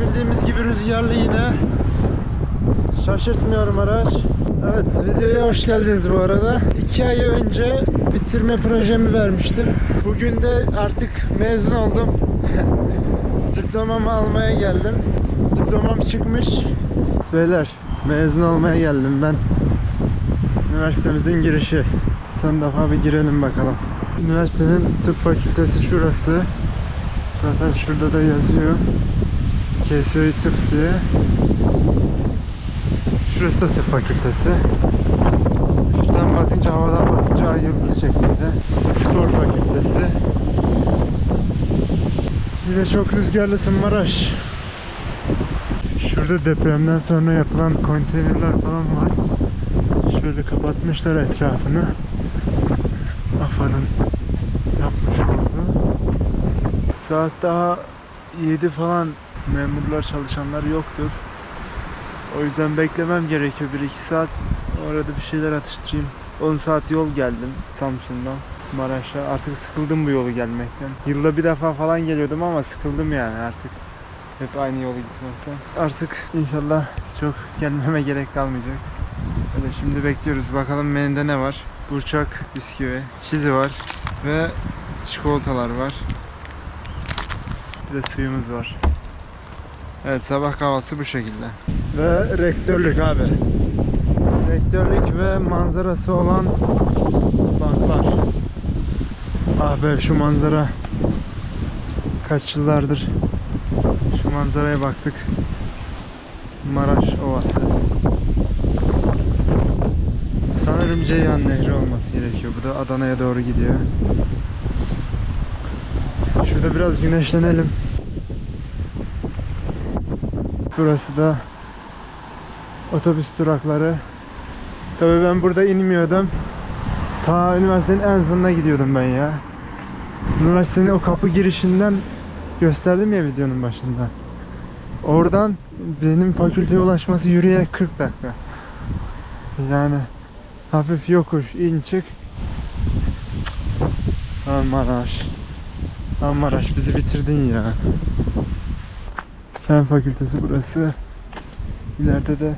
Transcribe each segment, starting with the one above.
Bildiğimiz gibi rüzgarlı yine. Şaşırtmıyor Maraş. Evet videoya hoş geldiniz bu arada. İki ay önce bitirme projemi vermiştim. Bugün de artık mezun oldum. Diplomamı almaya geldim. Diplomam çıkmış. Beyler mezun olmaya geldim ben. Üniversitemizin girişi. Son defa bir girelim bakalım. Üniversitenin tıp fakültesi şurası. Zaten şurada da yazıyor. KSÖ tıp diye. Şurası da tıp fakültesi. Üstten bakınca havadan bakınca yıldız şeklinde. Spor fakültesi. Yine çok rüzgarlısın Maraş. Şurada depremden sonra yapılan konteynerler falan var. Şöyle kapatmışlar etrafını. AFA'nın yapmış olduğu. Saat daha 7 falan memurlar çalışanlar yoktur. O yüzden beklemem gerekiyor 1-2 saat. Orada bir şeyler atıştırayım. 10 saat yol geldim Samsun'dan. Maraş'a artık sıkıldım bu yolu gelmekten. Yılda bir defa falan geliyordum ama sıkıldım yani artık. Hep aynı yolu gitmekten. Artık inşallah çok gelmeme gerek kalmayacak. Öyle şimdi bekliyoruz. Bakalım menüde ne var? Burçak bisküvi, çizi var ve çikolatalar var. Bir de suyumuz var. Evet sabah kahvaltısı bu şekilde. Ve rektörlük abi. Rektörlük ve manzarası olan banklar. Ah be şu manzara. Kaç yıllardır şu manzaraya baktık. Maraş Ovası. Sanırım Ceyhan Nehri olması gerekiyor. Bu da Adana'ya doğru gidiyor. Şurada biraz güneşlenelim. Burası da otobüs durakları. Tabii ben burada inmiyordum. Ta üniversitenin en sonuna gidiyordum ben ya. Üniversitenin o kapı girişinden gösterdim ya videonun başında. Oradan benim fakülteye ulaşması yürüyerek 40 dakika. Yani hafif yokuş, in çık. Aman Maraş. Bizi bitirdin ya. Fen fakültesi burası. İleride de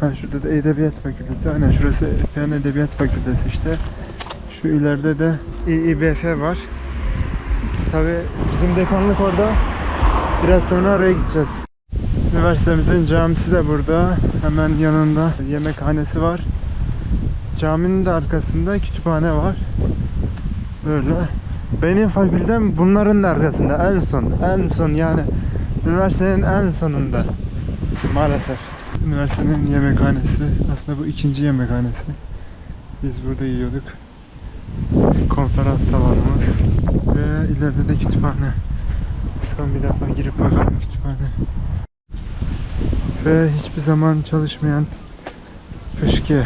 ha şurada da edebiyat fakültesi. Aynen şurası Fen edebiyat fakültesi işte. Şu ileride de İİBF var. Tabi bizim dekanlık orada. Biraz sonra oraya gideceğiz. Üniversitemizin camisi de burada. Hemen yanında yemekhanesi var. Caminin de arkasında kütüphane var. Böyle. Benim fakültem bunların da arkasında. En son. En son yani. Üniversitenin en sonunda. Maalesef. Üniversitenin yemekhanesi. Aslında bu ikinci yemekhanesi. Biz burada yiyorduk. Konferans salonumuz. Ve ileride de kütüphane. Son bir defa girip bakalım kütüphane. Ve hiçbir zaman çalışmayan fışkı.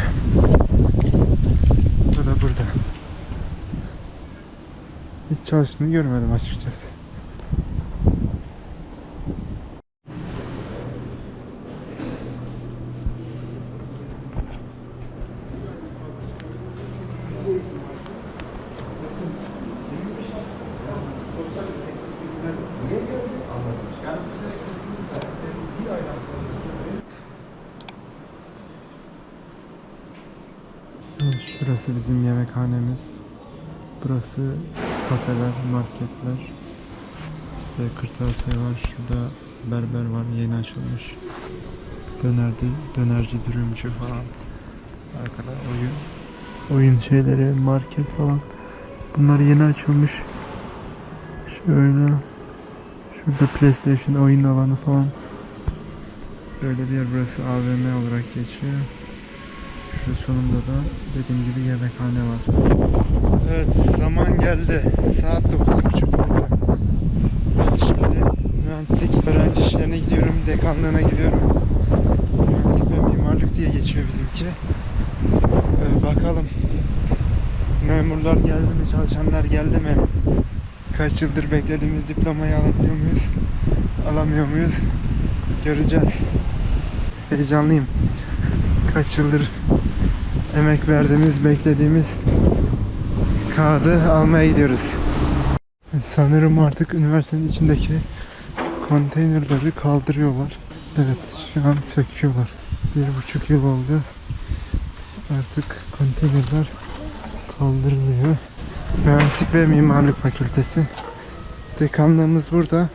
Bu da burada. Hiç çalıştığını görmedim açıkçası. Evet, Şurası bizim yemekhanemiz. Burası kafeler, marketler. İşte kırtasiye var. Şurada berber var. Yeni açılmış. Dönerci, dönerci dürümcü falan. Arkada oyun oyun şeyleri, market falan. Bunlar yeni açılmış. Şöyle şurada PlayStation oyun alanı falan. Böyle bir yer burası AVM olarak geçiyor. Şu sonunda da dediğim gibi yemekhane var. Evet zaman geldi. Saat 9.30 oldu. Mühendislik öğrenci işlerine gidiyorum. Dekanlığına gidiyorum. Mühendislik ve mimarlık diye geçiyor bizimki. Ee, bakalım. Memurlar geldi mi? Çalışanlar geldi mi? Kaç yıldır beklediğimiz diplomayı alabiliyor muyuz? Alamıyor muyuz? Göreceğiz. Heyecanlıyım. Kaç yıldır emek verdiğimiz, beklediğimiz kağıdı almaya gidiyoruz. Sanırım artık üniversitenin içindeki konteynerleri kaldırıyorlar. Evet şu an söküyorlar. Bir buçuk yıl oldu. Artık konteynerler kaldırılıyor. Mühendislik ve Mimarlık Fakültesi. Dekanlığımız burada.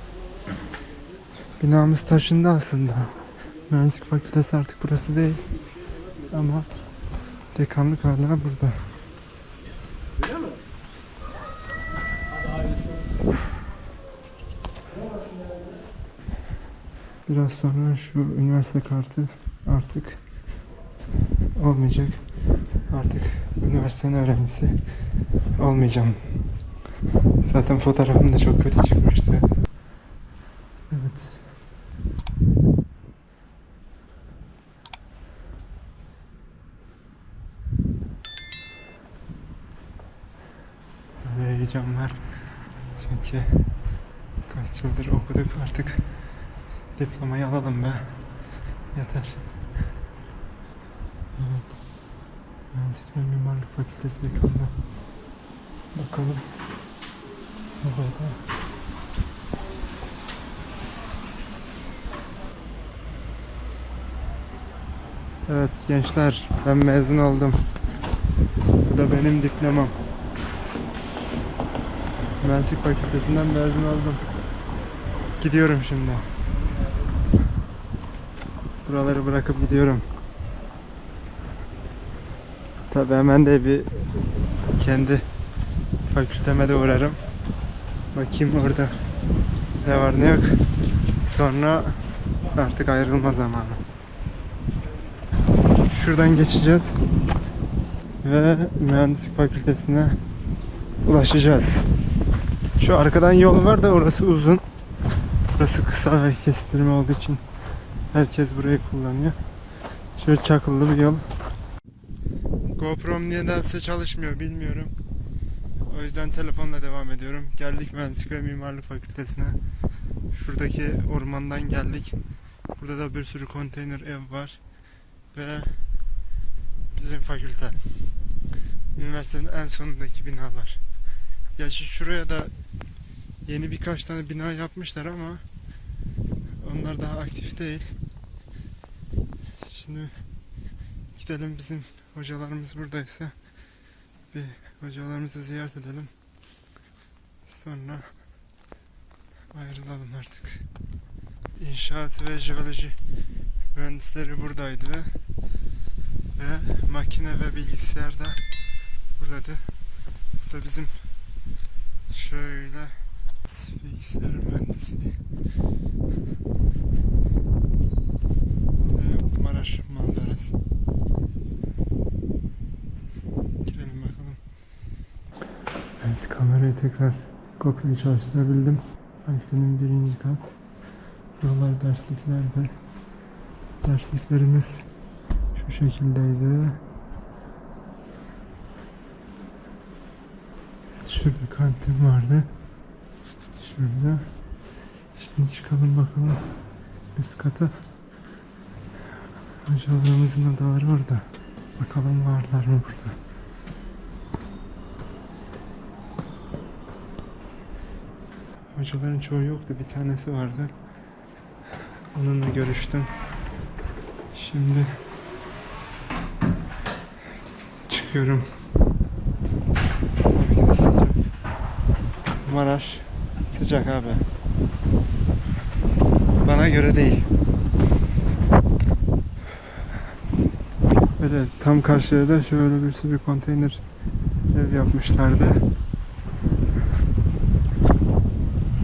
Binamız taşındı aslında. Mühendislik Fakültesi artık burası değil. Ama dekanlık hala burada. Biraz sonra şu üniversite kartı artık olmayacak. Artık üniversitenin öğrencisi olmayacağım. Zaten fotoğrafım da çok kötü çıkmıştı. Evet. Böyle heyecan var. Çünkü kaç yıldır okuduk artık diplomayı alalım be. Yeter. Evet. Mühendislik ve Mimarlık Fakültesi dekanı. Bakalım. Burada. Evet gençler ben mezun oldum. Bu da benim diplomam. Mühendislik Fakültesinden mezun oldum. Gidiyorum şimdi. Buraları bırakıp gidiyorum. Tabi hemen de bir kendi fakülteme de uğrarım. Bakayım orada ne var ne yok. Sonra artık ayrılma zamanı. Şuradan geçeceğiz ve mühendislik fakültesine ulaşacağız. Şu arkadan yol var da orası uzun. Burası kısa ve kestirme olduğu için herkes burayı kullanıyor. Şöyle çakıllı bir yol. GoPro'm nedense çalışmıyor bilmiyorum. O yüzden telefonla devam ediyorum. Geldik Mühendislik ve Mimarlık Fakültesine. Şuradaki ormandan geldik. Burada da bir sürü konteyner ev var. Ve bizim fakülte. Üniversitenin en sonundaki binalar. Gerçi şuraya da yeni birkaç tane bina yapmışlar ama onlar daha aktif değil. Şimdi gidelim bizim hocalarımız buradaysa bir hocalarımızı ziyaret edelim. Sonra ayrılalım artık. İnşaat ve jeoloji mühendisleri buradaydı ve makine ve bilgisayar da buradaydı. Bu da bizim şöyle bilgisayar mühendisliği ve Maraş manzarası. Girelim bakalım. Evet kamerayı tekrar GoPro'yu çalıştırabildim. Fakültenin birinci kat. Buralar dersliklerde. Dersliklerimiz şu şekildeydi. Şurada kantin vardı. Şurada. Şimdi çıkalım bakalım üst kata. Hocalarımızın odaları orada. Bakalım varlar mı burada. Hocaların çoğu yoktu. Bir tanesi vardı. Onunla görüştüm. Şimdi çıkıyorum. Sıcak. Maraş sıcak abi. Bana göre değil. Böyle tam karşıya da şöyle bir sürü konteyner ev yapmışlardı.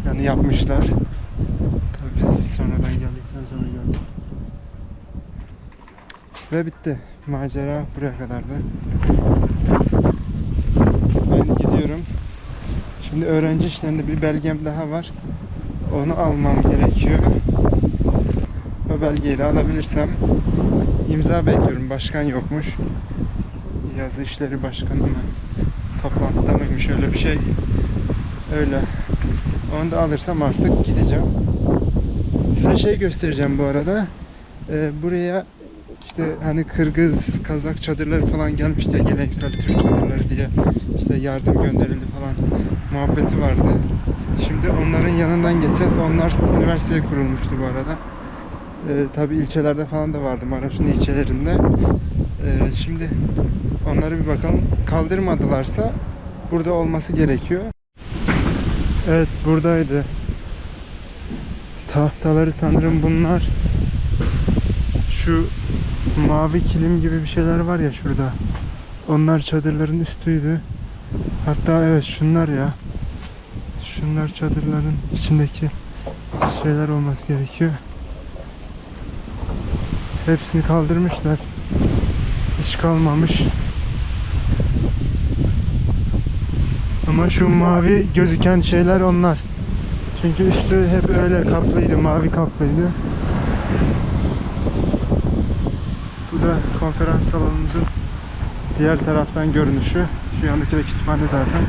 Yani yapmışlar. Tabii biz sonradan geldikten sonra gördük. Ve bitti. Macera buraya kadardı. Ben gidiyorum. Şimdi öğrenci işlerinde bir belgem daha var. Onu almam gerekiyor. O belgeyi de alabilirsem imza bekliyorum. Başkan yokmuş. Yazı işleri başkanı mı? Toplantıda mıymış öyle bir şey. Öyle. Onu da alırsam artık gideceğim. Size şey göstereceğim bu arada. Ee, buraya işte hani Kırgız, Kazak çadırları falan gelmişti ya geleneksel Türk çadırları diye işte yardım gönderildi falan. muhabbeti vardı. Şimdi onların yanından geçeceğiz. Onlar üniversiteye kurulmuştu bu arada. Ee, tabii ilçelerde falan da vardı Maraş'ın ilçelerinde. Ee, şimdi onlara bir bakalım. Kaldırmadılarsa burada olması gerekiyor. Evet buradaydı. Tahtaları sanırım bunlar. Şu mavi kilim gibi bir şeyler var ya şurada. Onlar çadırların üstüydü. Hatta evet şunlar ya. Şunlar çadırların içindeki şeyler olması gerekiyor. Hepsini kaldırmışlar. Hiç kalmamış. Ama şu mavi gözüken şeyler onlar. Çünkü üstü hep öyle kaplıydı, mavi kaplıydı. Bu da konferans salonumuzun diğer taraftan görünüşü. Şu yandaki de kütüphane zaten.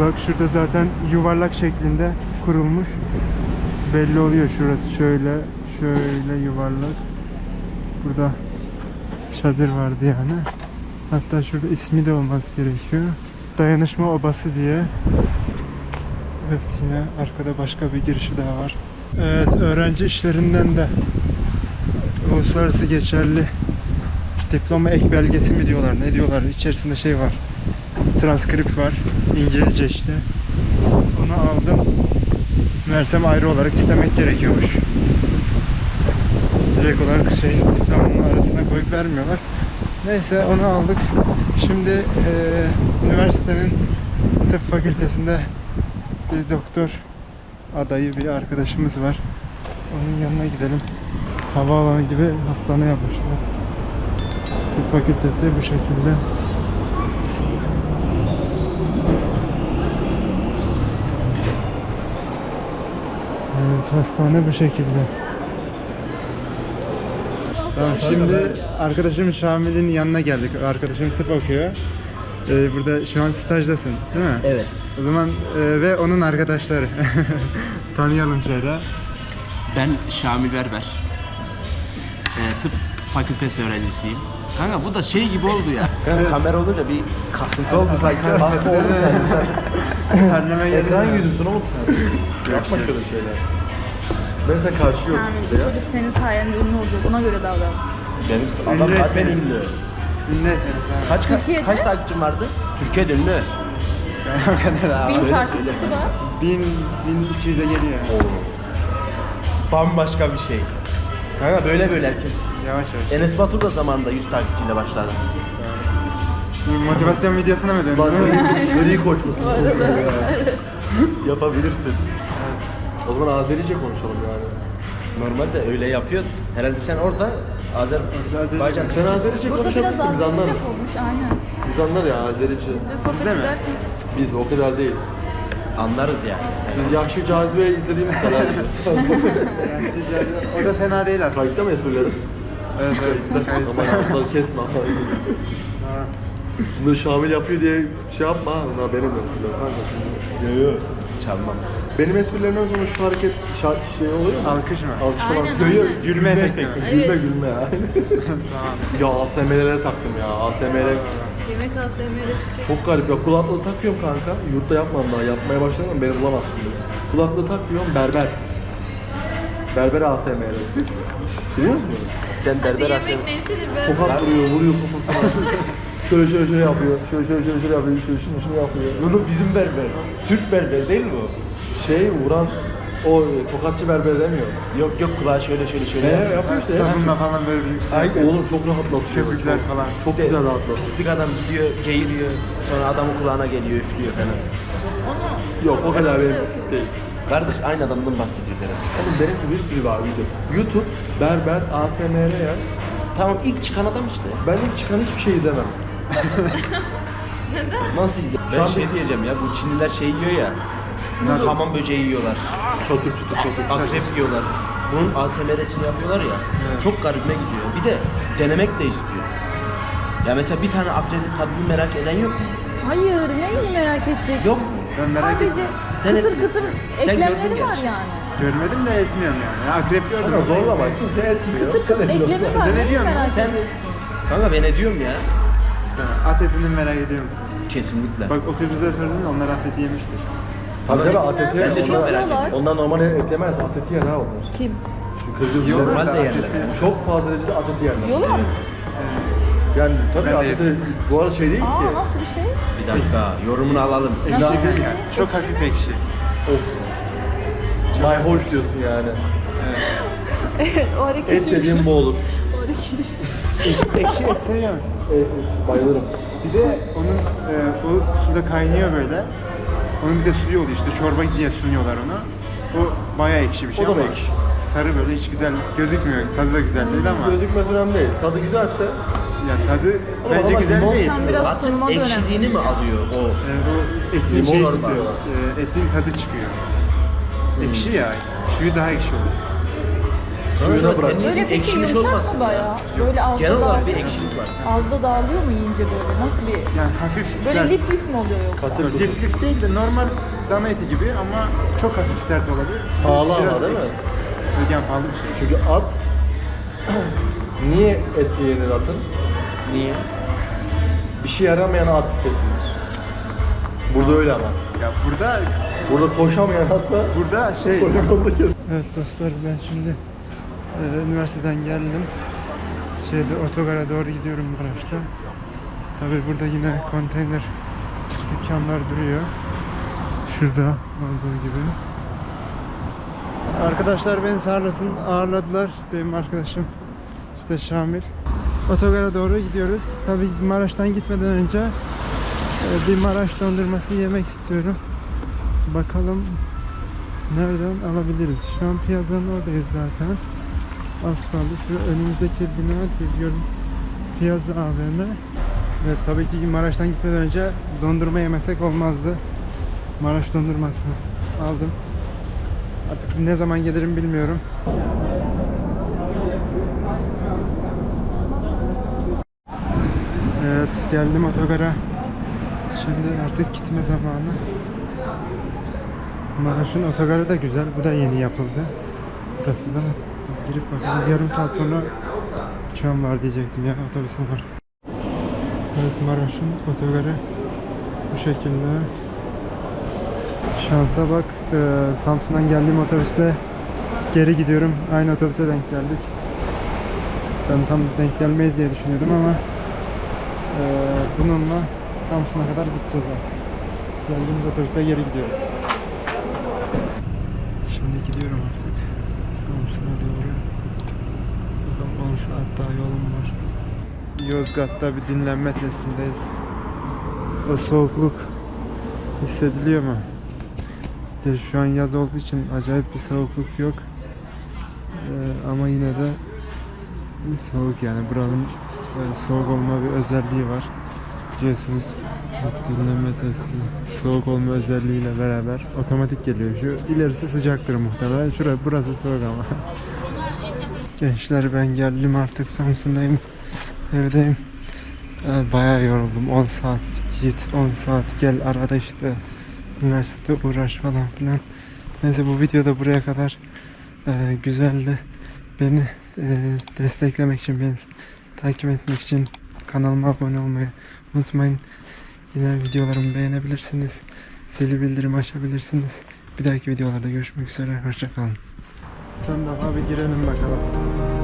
Bak şurada zaten yuvarlak şeklinde kurulmuş. Belli oluyor şurası şöyle, şöyle yuvarlak. Burada çadır vardı yani. Hatta şurada ismi de olması gerekiyor. Dayanışma Obası diye. Evet yine arkada başka bir girişi daha var. Evet öğrenci işlerinden de uluslararası geçerli diploma ek belgesi mi diyorlar ne diyorlar içerisinde şey var transkript var İngilizce işte onu aldım Mersem ayrı olarak istemek gerekiyormuş. Direkt olarak şeyin diplomanın arasına koyup vermiyorlar. Neyse onu aldık. Şimdi eee, üniversitenin tıp fakültesinde bir doktor adayı bir arkadaşımız var. Onun yanına gidelim. Havaalanı gibi hastane yapmışlar. Tıp fakültesi bu şekilde Evet, hastane bu şekilde. Tamam, şimdi arkadaşım Şamil'in yanına geldik. Arkadaşım tıp okuyor. Ee, burada şu an stajdasın, değil mi? Evet. O zaman e, ve onun arkadaşları. Tanıyalım şöyle. Ben Şamil Berber. Ee, tıp fakültesi öğrencisiyim. Kanka bu da şey gibi oldu ya. Kanka kamera olunca bir kasıntı oldu sanki. Baskı oldu yani. Terleme geldi. Ekran yüzüsün oğlum sen. Yapma şöyle şeyler. Ben size karşı yok. Şamil, bu çocuk senin sayende ünlü olacak. Ona göre davran. Benim adam Ünlü zaten etmeni. ünlü. Dinle Kaç, Türkiye'de? kaç takipçim vardı? Türkiye'de ünlü. Bin takipçisi var. 1000 1200'e geliyor. Bambaşka bir şey. Kanka böyle böyle herkes. Yavaş yavaş. Enes Batur da zamanında 100 takipçiyle başladı. Motivasyon videosuna mı döndün? Bak gri koç musun? Yapabilirsin. O zaman Azerice konuşalım yani. Normalde öyle yapıyor. Herhalde sen orada Azer... Baycan sen Azerice Burada biraz konuşabilirsin biz anlarız. azalacak olmuş aynen. Biz anlar ya Azerice. Biz de sohbet mi? ederken. Biz o kadar değil. Anlarız yani. Biz Yahşi Cazibe izlediğimiz kadar biliyoruz. o da fena değil aslında. Kayıtta mı esprilerim? Evet evet. Aman ağzından kesme. Bunu Şamil yapıyor diye şey yapma. Bunlar benim esprilerim kanka. Yok yok. Çalmam. Benim esprilerimden sonra şu hareket şa- şey oluyor mu? Alkış mı? Alkış falan. Aynen, yo, aynen. gülme efekti. Evet. Gülme gülme ya. ya ASMR'lere taktım ya. ASMR Yemek ASMR'si çok garip ya. Kulaklığı takıyorum kanka. Yurtta yapmam daha. Yapmaya başladım ama beni bulamazsın. diyor. Kulaklığı takıyorum berber. Berber ASMR. Biliyor musun? Sen berber asem. Tokat vuruyor, vuruyor kafasına. şöyle şöyle şöyle yapıyor. Şöyle şöyle şöyle şöyle yapıyor. Şöyle şunu şunu yapıyor. Bunu bizim berber. Türk berber değil mi o? Şey vuran o e, tokatçı berber demiyor. Yok yok kulağı şöyle şöyle şöyle. Ne yapıyor. işte. Sabunla falan böyle. Ay oğlum çok rahatlatıyor. Köpükler Çok- falan. Çok De- güzel rahatlatıyor. Pislik adam gidiyor, geğiriyor. Sonra adamın kulağına geliyor, üflüyor falan. Yok o kadar benim pislik değil. Kardeş aynı adamdan bahsediyoruz herhalde. Oğlum benimki bir sürü var video. YouTube, berber, ASMR yaz. Tamam ilk çıkan adam işte. Ben ilk çıkan hiçbir şey izlemem. Nasıl izle? Şu Ben şey diyeceğim ya bu Çinliler şey yiyor ya. Hamam böceği yiyorlar. Çatır çutur çatır. Akrep yiyorlar. Bunun ASMR'sini yapıyorlar ya. Çok garibime gidiyor. Bir de denemek de istiyor. Ya mesela bir tane akrebin tadını merak eden yok mu? Hayır, neyini merak edeceksin? Yok? Ben merak Sadece Sen kıtır kıtır Sen eklemleri var gerçi. yani. Görmedim de etmiyorum yani. Ya, akrep gördüm. Kanka zorlama kimse etmiyor. Kıtır kıtır eklemi var. Ne diyorsun? merak Sen- ediyorsun? Kanka ben ediyorum ya. Tamam, At etini merak ediyorum. Kesinlikle. Bak o Kıbrıs'ta sordun onlar atleti yemiştir. Tabii canım Etinden atleti Bence çok merak yapıyorlar. ettim. Onlar normal et yemez. Atleti yer ha onlar. Kim? Kırgız Yiyorlar Normal de yerler. Çok fazla derecede atleti yerler. Yiyorlar mı? Yani tabii Ben de atleti bu arada şey değil Aa ki. nasıl bir şey? Bir dakika yorumunu alalım. Nasıl Ekşi bir şey? Çok hafif ekşi. Of. My hoş diyorsun yani. o hareketi. Et dediğim bu olur. ekşi et seviyor musun? E, e, bayılırım. Bir de onun e, o suda kaynıyor böyle. Onun bir de suyu oluyor işte çorba diye sunuyorlar ona. O bayağı ekşi bir şey O da ama ekşi? sarı böyle hiç güzel gözükmüyor. Tadı da güzel değil ama Gözükmesi önemli değil. Tadı güzelse yani tadı Ama bence ama güzel limon- değil. Sen biraz sunuma dönem. ekşiliğini mi alıyor o? E, o etin Limon şey arası tutuyor. diyorlar. E, etin tadı çıkıyor. Ekşi ya. Suyu daha ekşi oluyor. Suyuna bırak. Böyle peki ekşimiş yumuşak olmasın mı ya? bayağı? Böyle ağızda Genel olarak bir dağılıyor mu? ekşilik var. Ağızda dağılıyor mu yiyince böyle? Nasıl bir... Yani hafif Böyle sert. lif lif mi oluyor yoksa? Kutur. Lif lif değil de normal dana eti gibi ama çok hafif sert olabilir. Pahalı ama Biraz değil mi? ekşi. Yani pahalı bir şey. Çünkü at niye et yenir atın? Niye? Bir şey yaramayan at kesilir. Burada öyle ama. Ya burada Burada koşamayan at da burada şey poligonda kesilir. Evet dostlar ben şimdi e, üniversiteden geldim. Şeyde otogara doğru gidiyorum Maraş'ta. Tabi burada yine konteyner dükkanlar duruyor. Şurada olduğu gibi. Arkadaşlar beni sağ olasın ağırladılar. Benim arkadaşım işte Şamil. Otogara doğru gidiyoruz. Tabi Maraş'tan gitmeden önce e, bir Maraş dondurması yemek istiyorum. Bakalım Nereden alabiliriz? Şu an piyasanın oradayız zaten. Az kaldı. Şu önümüzdeki bina diyorum. Piyaza AVM. Evet tabii ki Maraş'tan gitmeden önce dondurma yemesek olmazdı. Maraş dondurması aldım. Artık ne zaman gelirim bilmiyorum. Evet geldim otogara. Şimdi artık gitme zamanı. Maraş'ın otogarı da güzel. Bu da yeni yapıldı. Burası da girip bakalım. Yarım saat sonra uçağım var diyecektim ya. Otobüsüm var. Evet Maraş'ın otogarı bu şekilde. Şansa bak. e, Samsun'dan geldiğim otobüsle geri gidiyorum. Aynı otobüse denk geldik. Ben tam denk gelmeyiz diye düşünüyordum ama e, bununla Samsun'a kadar gideceğiz artık. Geldiğimiz otobüse geri gidiyoruz. Şimdi gidiyorum artık Samsun'a doğru. Bakalım 10 saat daha yolum var. Yozgat'ta bir dinlenme tesisindeyiz. O soğukluk hissediliyor mu? De şu an yaz olduğu için acayip bir soğukluk yok. Ee, ama yine de soğuk yani buranın böyle soğuk olma bir özelliği var. Biliyorsunuz dinlenme testi soğuk olma özelliğiyle beraber otomatik geliyor. Şu ilerisi sıcaktır muhtemelen. Şurası burası soğuk ama. Gençler ben geldim artık Samsun'dayım. Evdeyim. Ee, Bayağı yoruldum. 10 saat git, 10 saat gel arada işte üniversitede uğraş falan filan. Neyse bu videoda buraya kadar Ee, güzeldi. Beni e, desteklemek için, beni takip etmek için kanalıma abone olmayı unutmayın. Yine videolarımı beğenebilirsiniz. Zili bildirim açabilirsiniz. Bir dahaki videolarda görüşmek üzere. Hoşçakalın. Son defa bir girelim bakalım.